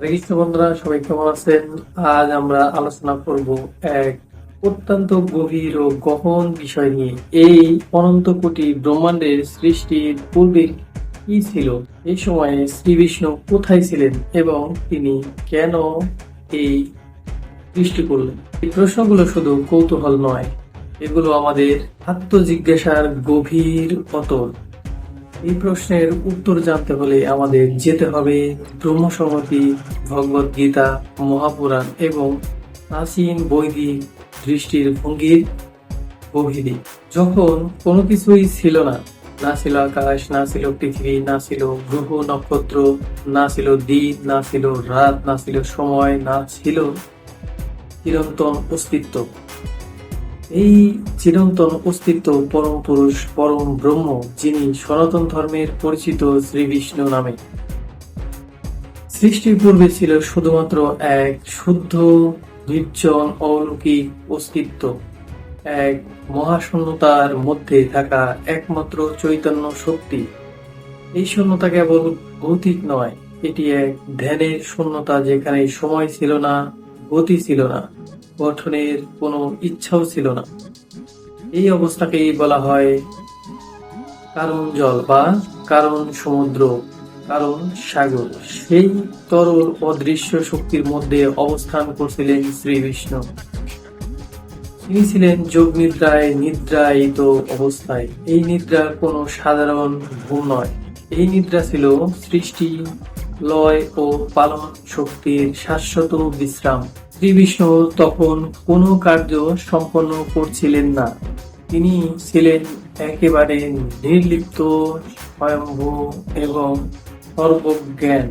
কৃষ্ণ বন্ধুরা, সবাই কেমন আছেন? আজ আমরা আলোচনা করব এক অত্যন্ত গভীর ও গহন বিষয় নিয়ে। এই অনন্ত কোটি ব্রহ্মাণ্ডের সৃষ্টির পূর্বে কি ছিল? এই সময়ে শ্রী বিষ্ণু কোথায় ছিলেন এবং তিনি কেন এই সৃষ্টি করলেন? এই প্রশ্নগুলো শুধু কৌতূহল নয়, এগুলো আমাদের আত্মজিজ্ঞাসার গভীর অতল। এই প্রশ্নের উত্তর জানতে হলে আমাদের যেতে হবে ব্রহ্মসংহতি ভগবত গীতা, মহাপুরাণ এবং প্রাচীন বৈদিক দৃষ্টির ভঙ্গির গভীরে যখন কোনো কিছুই ছিল না না ছিল আকাশ, না ছিল পৃথিবী, না ছিল গ্রহ, নক্ষত্র, না ছিল দিন, না ছিল রাত, না ছিল সময়, না ছিল চিরন্তন অস্তিত্ব। এই চিরন্তন অস্তিত্ব পরম পুরুষ পরম ব্রহ্ম, যিনি সনাতন ধর্মের পরিচিত শ্রী বিষ্ণু নামে। সৃষ্টির পূর্বে ছিল শুধুমাত্র এক শুদ্ধ, নির্জন, অলৌকিক অস্তিত্ব। এক মহাশূন্যতার মধ্যে থাকা একমাত্র চৈতন্য শক্তি। এই শূন্যতা কেবল ভৌতিক নয়, এটি এক ধ্যানের শূন্যতা যেখানে সময় ছিল না, গতি ছিল না। গঠনের কোনো ইচ্ছাও ছিল না। এই অবস্থাকেই বলা হয় কারণ জল বা কারণ সমুদ্র, কারণ সাগর। সেই তরল অদৃশ্য শক্তির মধ্যে অবস্থান করছিলেন শ্রী বিষ্ণু। তিনি ছিলেন যোগ নিদ্রায় নিদ্রায়িত অবস্থায়। এই নিদ্রা কোনো সাধারণ ঘুম নয়। এই নিদ্রা ছিল সৃষ্টি, লয় ও পালন শক্তির শাশ্বত বিশ্রাম। শ্রী বিষ্ণু তখন কোনো কার্য সম্পন্ন করছিলেন না। তিনি ছিলেন একেবারে নির্লিপ্ত, স্বয়ম্ভু এবং সর্বজ্ঞান।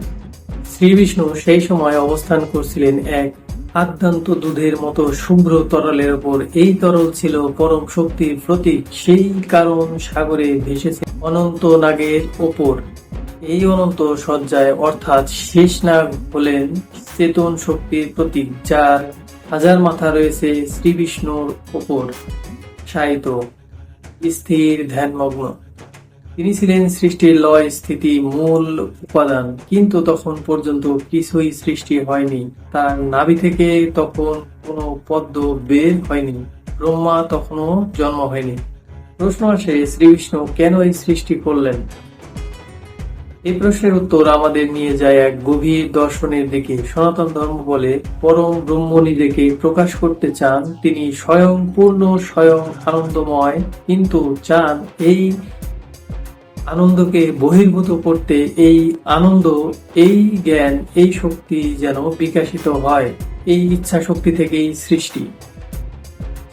শ্রী বিষ্ণু সেই সময় অবস্থান করছিলেন এক আদ্যান্ত দুধের মতো শুভ্র তরলের ওপর এই তরল ছিল পরম শক্তির প্রতীক। সেই কারণ সাগরে ভেসেছে অনন্ত নাগের ওপর। এই অনন্ত সজ্জায় অর্থাৎ শেষ নাগ হলেন চেতন শক্তির প্রতীক যার হাজার মাথা রয়েছে শ্রী বিষ্ণুর ওপর শায়িত, স্থির, ধ্যানমগ্ন। তিনি ছিলেন সৃষ্টির লয় স্থিতি মূল উপাদান, কিন্তু তখন পর্যন্ত কিছুই সৃষ্টি হয়নি। তার নাভি থেকে তখন কোনো পদ্ম বের হয়নি। ব্রহ্মা তখনও জন্ম হয়নি। প্রশ্ন আসে, শ্রী বিষ্ণু কেন এই সৃষ্টি করলেন? এই প্রশ্নের উত্তর আমাদের নিয়ে যায় এক গভীর দর্শনের দিকে। সনাতন ধর্ম বলে, পরম ব্রহ্ম নিজেকে প্রকাশ করতে চান, তিনি স্বয়ং পূর্ণ, স্বয়ং আনন্দময়, কিন্তু চান এই আনন্দকে বহির্ভূত করতে, এই আনন্দ, এই জ্ঞান, এই শক্তি যেন বিকাশিত হয়, এই ইচ্ছা শক্তি থেকেই সৃষ্টি।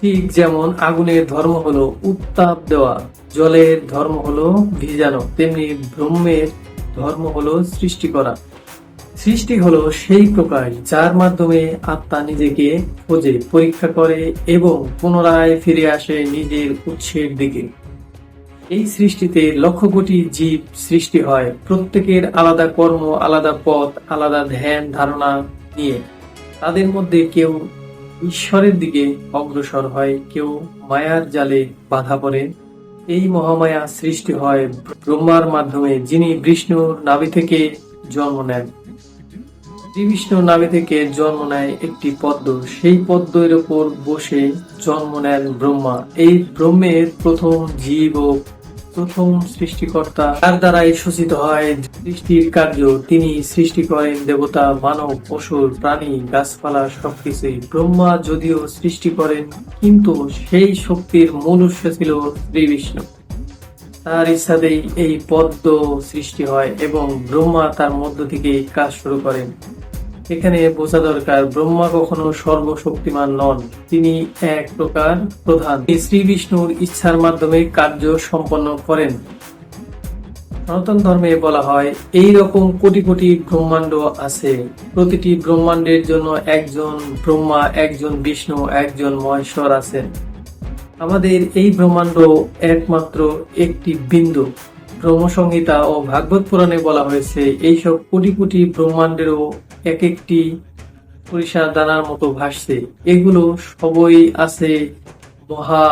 ঠিক যেমন আগুনের ধর্ম হলো উত্তাপ দেওয়া, জলের ধর্ম হলো ভিজানো, তেমনি ব্রহ্মের ধর্ম হলো সৃষ্টি করা। সৃষ্টি হলো সেই প্রকাশ যার মাধ্যমে আত্মা নিজেকে খোঁজে, পরীক্ষা করে এবং পুনরায় ফিরে আসে নিজের উৎসের দিকে। এই সৃষ্টিতে লক্ষ কোটি জীব সৃষ্টি হয় প্রত্যেকের আলাদা কর্ম, আলাদা পথ, আলাদা ধ্যান, ধারণা নিয়ে। তাদের মধ্যে কেউ ঈশ্বরের দিকে অগ্রসর হয়, কেউ মায়ার জালে বাধা পড়ে। এই মহামায়া সৃষ্টি হয় ব্রহ্মার মাধ্যমে, যিনি বিষ্ণুর নাভি থেকে জন্ম নেন। শ্রী বিষ্ণুর নাভি থেকে জন্ম নেয় একটি পদ্ম, সেই পদ্মের ওপর বসে জন্ম নেন ব্রহ্মা। এই ব্রহ্মের প্রথম জীব ও প্রথম সৃষ্টিকর্তা, তার দ্বারাই সূচিত হয় সৃষ্টির কার্য। তিনি সৃষ্টি করেন দেবতা, মানব, পশুর, প্রাণী, গাছপালা সবকিছুই। ব্রহ্মা যদিও সৃষ্টি করেন, কিন্তু সেই শক্তির মূল উৎস ছিল শ্রী বিষ্ণু তার ইচ্ছাতেই এই পদ্ম সৃষ্টি হয় এবং ব্রহ্মা তার মধ্য থেকে কাজ শুরু করেন। এখানে বোঝা দরকার, ব্রহ্মা কখনো সর্বশক্তিমান নন। তিনি এক প্রকার প্রধান। শ্রী বিষ্ণুর ইচ্ছার মাধ্যমে কার্য সম্পন্ন করেন। সনাতন ধর্মে বলা হয়, এই রকম কোটি কোটি ব্রহ্মাণ্ড আছে। প্রতিটি ব্রহ্মাণ্ডের জন্য একজন ব্রহ্মা, একজন বিষ্ণু, একজন মহেশ্বর আছেন আমাদের এই ব্রহ্মাণ্ড একমাত্র একটি বিন্দু। ব্রহ্মসংহিতা ও ভাগবত পুরাণে বলা হয়েছে, এইসব কোটি কোটি ব্রহ্মাণ্ডেরও এক একটি সরিষার দানার মতো ভাসছে। এগুলো সবই আছে মহা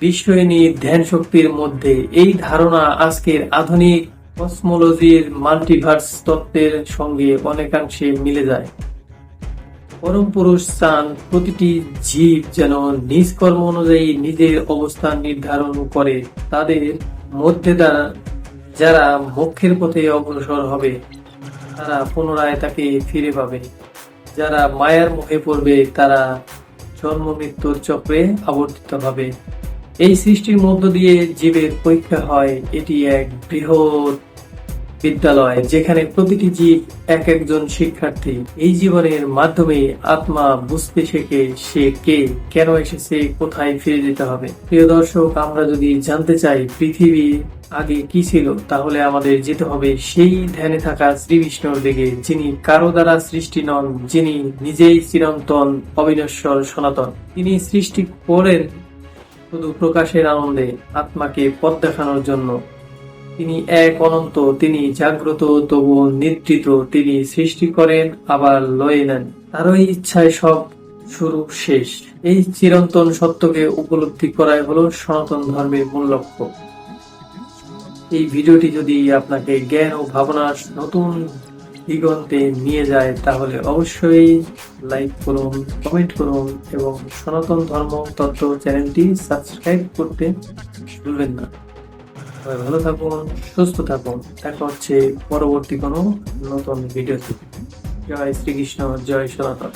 বিশ্বয়নী ধ্যান শক্তির মধ্যে। এই ধারণা আজকের আধুনিক কসমোলজির মাল্টিভার্স তত্ত্বের সঙ্গে অনেকাংশে মিলে যায়। পরম পুরুষ চান প্রতিটি জীব যেন নিজ কর্ম অনুযায়ী নিজের অবস্থান নির্ধারণ করে। তাদের মধ্যে দ্বারা যারা মোক্ষের পথে অগ্রসর হবে। তারা পুনরায় তাকে ফিরে পাবে। যারা মায়ার মুখে পড়বে, তারা জন্ম মৃত্যুর চক্রে আবর্তিত হবে। এই সৃষ্টির মধ্য দিয়ে জীবের পরীক্ষা হয়, এটি এক বৃহৎ বিদ্যালয়, যেখানে প্রতিটি জীব এক একজন শিক্ষার্থী। এই জীবনের মাধ্যমে আত্মা বুঝতে শেখে সে কে, কেন এসেছে, কোথায় ফিরে যেতে হবে। প্রিয় দর্শক, আমরা যদি জানতে চাই পৃথিবী আগে কি ছিল, তাহলে আমাদের যেতে হবে সেই ধ্যানে থাকা শ্রী বিষ্ণুর দিকে, যিনি কারও দ্বারা সৃষ্টি নন, যিনি নিজেই চিরন্তন অবিনশ্বর সনাতন। তিনি সৃষ্টি করেন শুধু প্রকাশের আনন্দে আত্মাকে পথ দেখানোর জন্য। তিনি এক অনন্ত, তিনি জাগ্রত তবু নিদ্রিত, তিনি সৃষ্টি করেন, আবার লয়ে নেন। তারই ইচ্ছায় সব শুরু শেষ। এই চিরন্তন সত্যকে উপলব্ধি করাই হলো সনাতন ধর্মের মূল লক্ষ্য। এই ভিডিওটি যদি আপনাকে জ্ঞান ও ভাবনার নতুন দিগন্তে নিয়ে যায়, তাহলে অবশ্যই লাইক করুন, কমেন্ট করুন এবং সনাতন ধর্ম তত্ত্ব চ্যানেলটি সাবস্ক্রাইব করতে ভুলবেন না। সবাই ভালো থাকুন, সুস্থ থাকুন। দেখা হচ্ছে পরবর্তী কোনো নতুন ভিডিওতে জয় শ্রীকৃষ্ণ, জয় সনাতন।